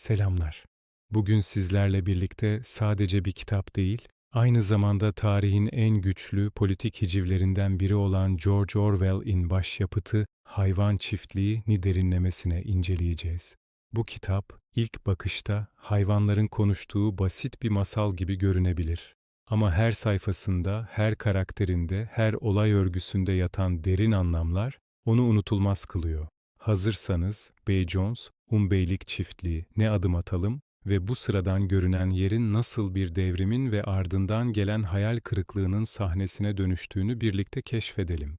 Selamlar. Bugün sizlerle birlikte sadece bir kitap değil, aynı zamanda tarihin en güçlü politik hicivlerinden biri olan George Orwell'in başyapıtı Hayvan Çiftliği'ni derinlemesine inceleyeceğiz. Bu kitap, ilk bakışta hayvanların konuştuğu basit bir masal gibi görünebilir. Ama her sayfasında, her karakterinde, her olay örgüsünde yatan derin anlamlar onu unutulmaz kılıyor. Hazırsanız Bay Jones, Umbeylik çiftliği, ne adım atalım ve bu sıradan görünen yerin nasıl bir devrimin ve ardından gelen hayal kırıklığının sahnesine dönüştüğünü birlikte keşfedelim.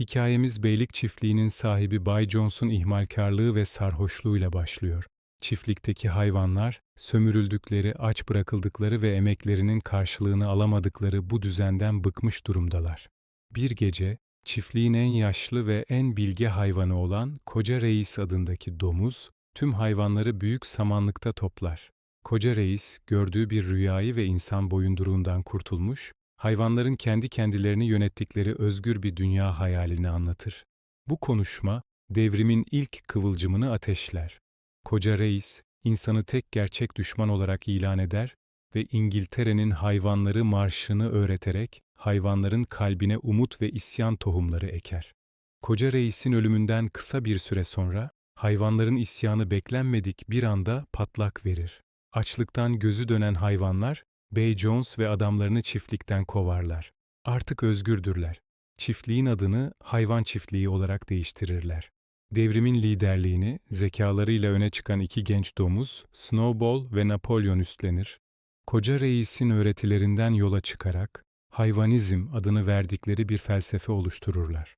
Hikayemiz beylik çiftliğinin sahibi Bay Jones'un ihmalkarlığı ve sarhoşluğuyla başlıyor. Çiftlikteki hayvanlar, sömürüldükleri, aç bırakıldıkları ve emeklerinin karşılığını alamadıkları bu düzenden bıkmış durumdalar. Bir gece, çiftliğin en yaşlı ve en bilge hayvanı olan Koca Reis adındaki domuz, tüm hayvanları büyük samanlıkta toplar. Koca Reis, gördüğü bir rüyayı ve insan boyunduruğundan kurtulmuş, hayvanların kendi kendilerini yönettikleri özgür bir dünya hayalini anlatır. Bu konuşma, devrimin ilk kıvılcımını ateşler. Koca Reis, insanı tek gerçek düşman olarak ilan eder ve İngiltere'nin hayvanları marşını öğreterek hayvanların kalbine umut ve isyan tohumları eker. Koca Reis'in ölümünden kısa bir süre sonra hayvanların isyanı beklenmedik bir anda patlak verir. Açlıktan gözü dönen hayvanlar Bay Jones ve adamlarını çiftlikten kovarlar. Artık özgürdürler. Çiftliğin adını hayvan çiftliği olarak değiştirirler. Devrimin liderliğini zekalarıyla öne çıkan iki genç domuz, Snowball ve Napolyon üstlenir. Koca reisin öğretilerinden yola çıkarak hayvanizm adını verdikleri bir felsefe oluştururlar.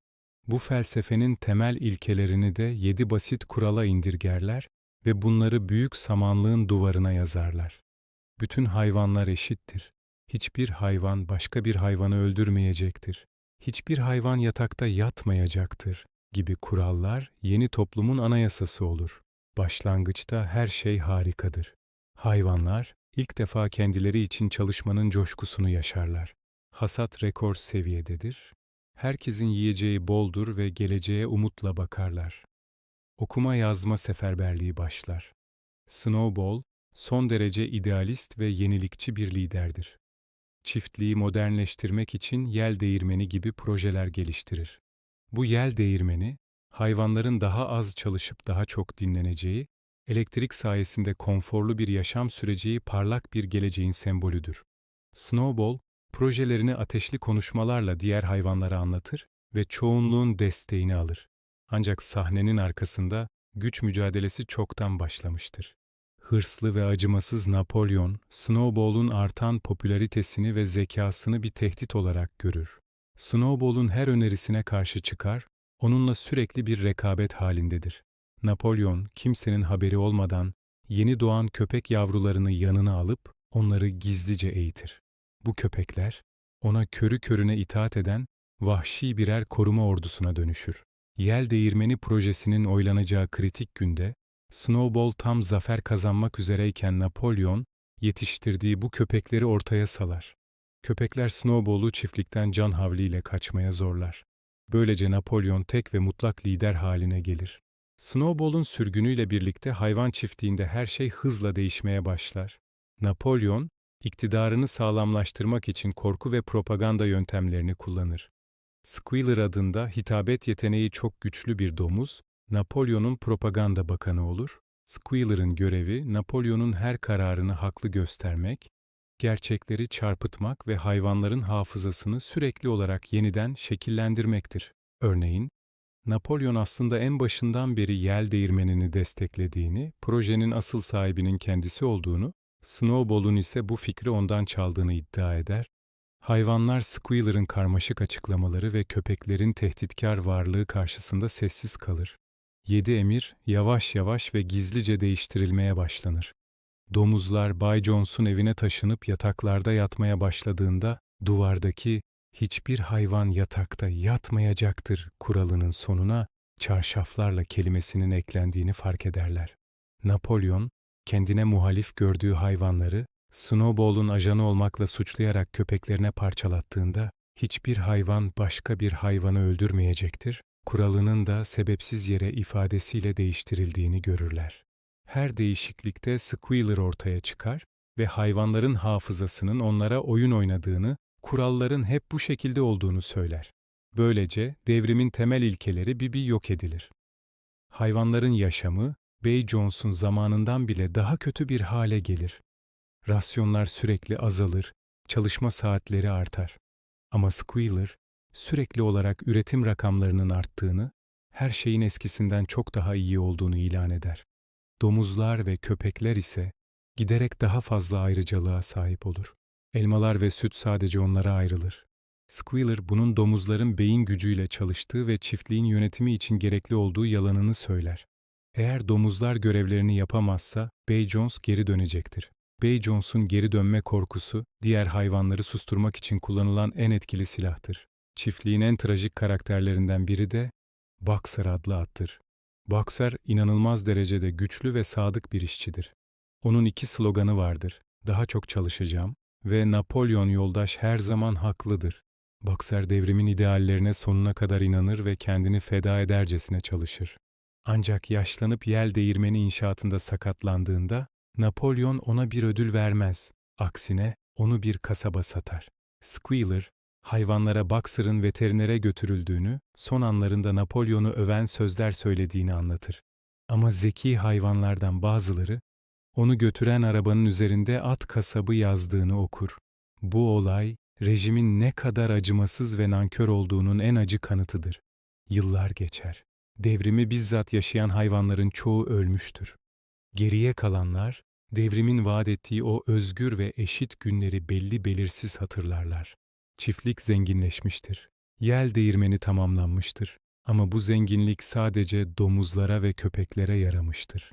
Bu felsefenin temel ilkelerini de yedi basit kurala indirgerler ve bunları büyük samanlığın duvarına yazarlar. Bütün hayvanlar eşittir. Hiçbir hayvan başka bir hayvanı öldürmeyecektir. Hiçbir hayvan yatakta yatmayacaktır gibi kurallar yeni toplumun anayasası olur. Başlangıçta her şey harikadır. Hayvanlar ilk defa kendileri için çalışmanın coşkusunu yaşarlar. Hasat rekor seviyededir. Herkesin yiyeceği boldur ve geleceğe umutla bakarlar. Okuma yazma seferberliği başlar. Snowball, son derece idealist ve yenilikçi bir liderdir. Çiftliği modernleştirmek için yel değirmeni gibi projeler geliştirir. Bu yel değirmeni, hayvanların daha az çalışıp daha çok dinleneceği, elektrik sayesinde konforlu bir yaşam süreceği parlak bir geleceğin sembolüdür. Snowball, projelerini ateşli konuşmalarla diğer hayvanlara anlatır ve çoğunluğun desteğini alır. Ancak sahnenin arkasında güç mücadelesi çoktan başlamıştır. Hırslı ve acımasız Napolyon, Snowball'un artan popülaritesini ve zekasını bir tehdit olarak görür. Snowball'un her önerisine karşı çıkar, onunla sürekli bir rekabet halindedir. Napolyon, kimsenin haberi olmadan yeni doğan köpek yavrularını yanına alıp onları gizlice eğitir. Bu köpekler, ona körü körüne itaat eden vahşi birer koruma ordusuna dönüşür. Yel Değirmeni projesinin oylanacağı kritik günde, Snowball tam zafer kazanmak üzereyken Napolyon, yetiştirdiği bu köpekleri ortaya salar. Köpekler Snowball'u çiftlikten can havliyle kaçmaya zorlar. Böylece Napolyon tek ve mutlak lider haline gelir. Snowball'un sürgünüyle birlikte hayvan çiftliğinde her şey hızla değişmeye başlar. Napolyon, iktidarını sağlamlaştırmak için korku ve propaganda yöntemlerini kullanır. Squealer adında hitabet yeteneği çok güçlü bir domuz, Napolyon'un propaganda bakanı olur. Squealer'ın görevi Napolyon'un her kararını haklı göstermek, gerçekleri çarpıtmak ve hayvanların hafızasını sürekli olarak yeniden şekillendirmektir. Örneğin, Napolyon aslında en başından beri yel değirmenini desteklediğini, projenin asıl sahibinin kendisi olduğunu, Snowball'un ise bu fikri ondan çaldığını iddia eder. Hayvanlar Squealer'ın karmaşık açıklamaları ve köpeklerin tehditkar varlığı karşısında sessiz kalır. Yedi emir yavaş yavaş ve gizlice değiştirilmeye başlanır. Domuzlar Bay Jones'un evine taşınıp yataklarda yatmaya başladığında duvardaki hiçbir hayvan yatakta yatmayacaktır kuralının sonuna çarşaflarla kelimesinin eklendiğini fark ederler. Napolyon, kendine muhalif gördüğü hayvanları Snowball'un ajanı olmakla suçlayarak köpeklerine parçalattığında hiçbir hayvan başka bir hayvanı öldürmeyecektir, kuralının da sebepsiz yere ifadesiyle değiştirildiğini görürler. Her değişiklikte Squealer ortaya çıkar ve hayvanların hafızasının onlara oyun oynadığını, kuralların hep bu şekilde olduğunu söyler. Böylece devrimin temel ilkeleri bir bir yok edilir. Hayvanların yaşamı, Bay Jones'un zamanından bile daha kötü bir hale gelir. Rasyonlar sürekli azalır, çalışma saatleri artar. Ama Squealer, sürekli olarak üretim rakamlarının arttığını, her şeyin eskisinden çok daha iyi olduğunu ilan eder. Domuzlar ve köpekler ise giderek daha fazla ayrıcalığa sahip olur. Elmalar ve süt sadece onlara ayrılır. Squealer bunun domuzların beyin gücüyle çalıştığı ve çiftliğin yönetimi için gerekli olduğu yalanını söyler. Eğer domuzlar görevlerini yapamazsa Bay Jones geri dönecektir. Bay Jones'un geri dönme korkusu, diğer hayvanları susturmak için kullanılan en etkili silahtır. Çiftliğin en trajik karakterlerinden biri de Boxer adlı attır. Boxer inanılmaz derecede güçlü ve sadık bir işçidir. Onun iki sloganı vardır. Daha çok çalışacağım ve Napolyon yoldaş her zaman haklıdır. Boxer devrimin ideallerine sonuna kadar inanır ve kendini feda edercesine çalışır. Ancak yaşlanıp yel değirmeni inşaatında sakatlandığında Napolyon ona bir ödül vermez. Aksine onu bir kasaba satar. Squealer, hayvanlara Boxer'ın veterinere götürüldüğünü, son anlarında Napolyon'u öven sözler söylediğini anlatır. Ama zeki hayvanlardan bazıları, onu götüren arabanın üzerinde at kasabı yazdığını okur. Bu olay, rejimin ne kadar acımasız ve nankör olduğunun en acı kanıtıdır. Yıllar geçer. Devrimi bizzat yaşayan hayvanların çoğu ölmüştür. Geriye kalanlar, devrimin vaat ettiği o özgür ve eşit günleri belli belirsiz hatırlarlar. Çiftlik zenginleşmiştir. Yel değirmeni tamamlanmıştır. Ama bu zenginlik sadece domuzlara ve köpeklere yaramıştır.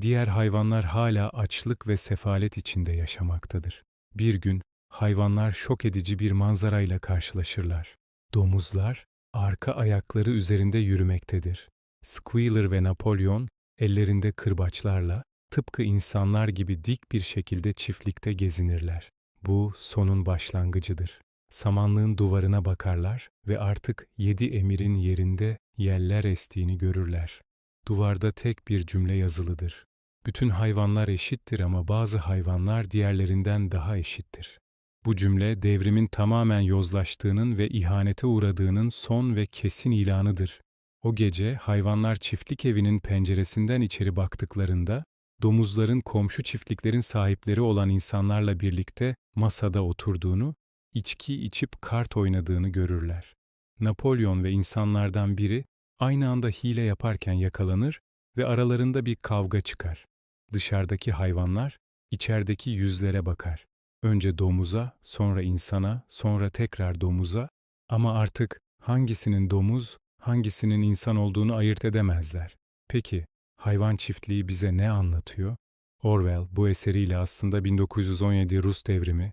Diğer hayvanlar hala açlık ve sefalet içinde yaşamaktadır. Bir gün hayvanlar şok edici bir manzarayla karşılaşırlar. Domuzlar arka ayakları üzerinde yürümektedir. Squealer ve Napolyon ellerinde kırbaçlarla tıpkı insanlar gibi dik bir şekilde çiftlikte gezinirler. Bu sonun başlangıcıdır. Samanlığın duvarına bakarlar ve artık yedi emirin yerinde yeller estiğini görürler. Duvarda tek bir cümle yazılıdır. Bütün hayvanlar eşittir ama bazı hayvanlar diğerlerinden daha eşittir. Bu cümle devrimin tamamen yozlaştığının ve ihanete uğradığının son ve kesin ilanıdır. O gece hayvanlar çiftlik evinin penceresinden içeri baktıklarında domuzların komşu çiftliklerin sahipleri olan insanlarla birlikte masada oturduğunu, içki içip kart oynadığını görürler. Napolyon ve insanlardan biri aynı anda hile yaparken yakalanır ve aralarında bir kavga çıkar. Dışarıdaki hayvanlar içerideki yüzlere bakar. Önce domuza, sonra insana, sonra tekrar domuza ama artık hangisinin domuz, hangisinin insan olduğunu ayırt edemezler. Peki, hayvan çiftliği bize ne anlatıyor? Orwell bu eseriyle aslında 1917 Rus devrimi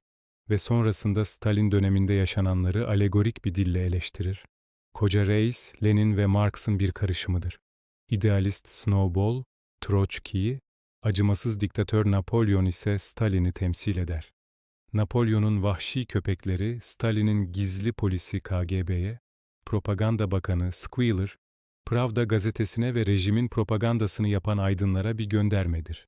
ve sonrasında Stalin döneminde yaşananları alegorik bir dille eleştirir. Koca reis, Lenin ve Marx'ın bir karışımıdır. İdealist Snowball, Troçki'yi, acımasız diktatör Napolyon ise Stalin'i temsil eder. Napolyon'un vahşi köpekleri Stalin'in gizli polisi KGB'ye, propaganda bakanı Squealer, Pravda gazetesine ve rejimin propagandasını yapan aydınlara bir göndermedir.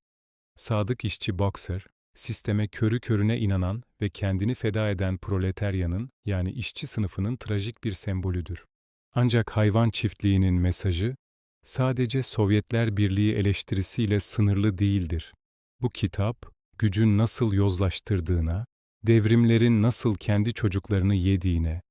Sadık işçi Boxer, sisteme körü körüne inanan ve kendini feda eden proletaryanın yani işçi sınıfının trajik bir sembolüdür. Ancak hayvan çiftliğinin mesajı sadece Sovyetler Birliği eleştirisiyle sınırlı değildir. Bu kitap, gücün nasıl yozlaştırdığına, devrimlerin nasıl kendi çocuklarını yediğine,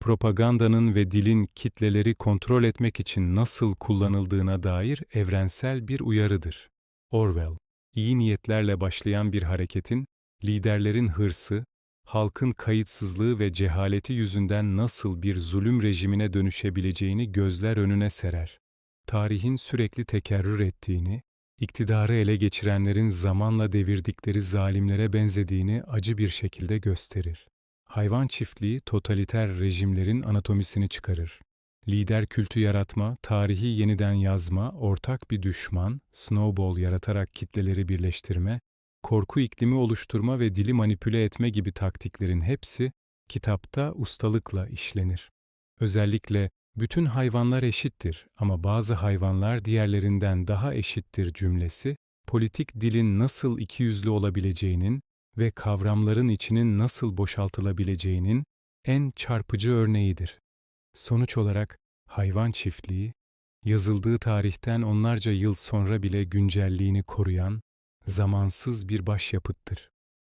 propagandanın ve dilin kitleleri kontrol etmek için nasıl kullanıldığına dair evrensel bir uyarıdır. Orwell, iyi niyetlerle başlayan bir hareketin, liderlerin hırsı, halkın kayıtsızlığı ve cehaleti yüzünden nasıl bir zulüm rejimine dönüşebileceğini gözler önüne serer. Tarihin sürekli tekerrür ettiğini, iktidarı ele geçirenlerin zamanla devirdikleri zalimlere benzediğini acı bir şekilde gösterir. Hayvan çiftliği totaliter rejimlerin anatomisini çıkarır. Lider kültü yaratma, tarihi yeniden yazma, ortak bir düşman, snowball yaratarak kitleleri birleştirme, korku iklimi oluşturma ve dili manipüle etme gibi taktiklerin hepsi kitapta ustalıkla işlenir. Özellikle Bütün hayvanlar eşittir ama bazı hayvanlar diğerlerinden daha eşittir cümlesi, politik dilin nasıl ikiyüzlü olabileceğinin ve kavramların içinin nasıl boşaltılabileceğinin en çarpıcı örneğidir. Sonuç olarak hayvan çiftliği, yazıldığı tarihten onlarca yıl sonra bile güncelliğini koruyan, zamansız bir başyapıttır.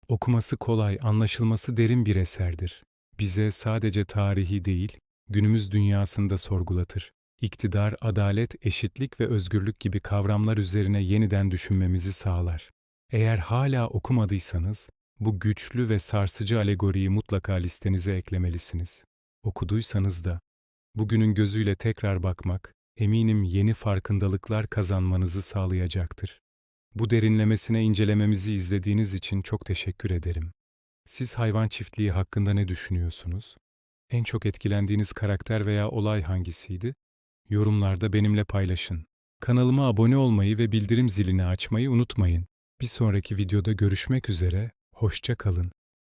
Okuması kolay, anlaşılması derin bir eserdir. Bize sadece tarihi değil, günümüz dünyasında sorgulatır. İktidar, adalet, eşitlik ve özgürlük gibi kavramlar üzerine yeniden düşünmemizi sağlar. Eğer hala okumadıysanız, bu güçlü ve sarsıcı alegoriyi mutlaka listenize eklemelisiniz. Okuduysanız da, bugünün gözüyle tekrar bakmak, eminim yeni farkındalıklar kazanmanızı sağlayacaktır. Bu derinlemesine incelememizi izlediğiniz için çok teşekkür ederim. Siz hayvan çiftliği hakkında ne düşünüyorsunuz? En çok etkilendiğiniz karakter veya olay hangisiydi? Yorumlarda benimle paylaşın. Kanalıma abone olmayı ve bildirim zilini açmayı unutmayın. Bir sonraki videoda görüşmek üzere, hoşça kalın.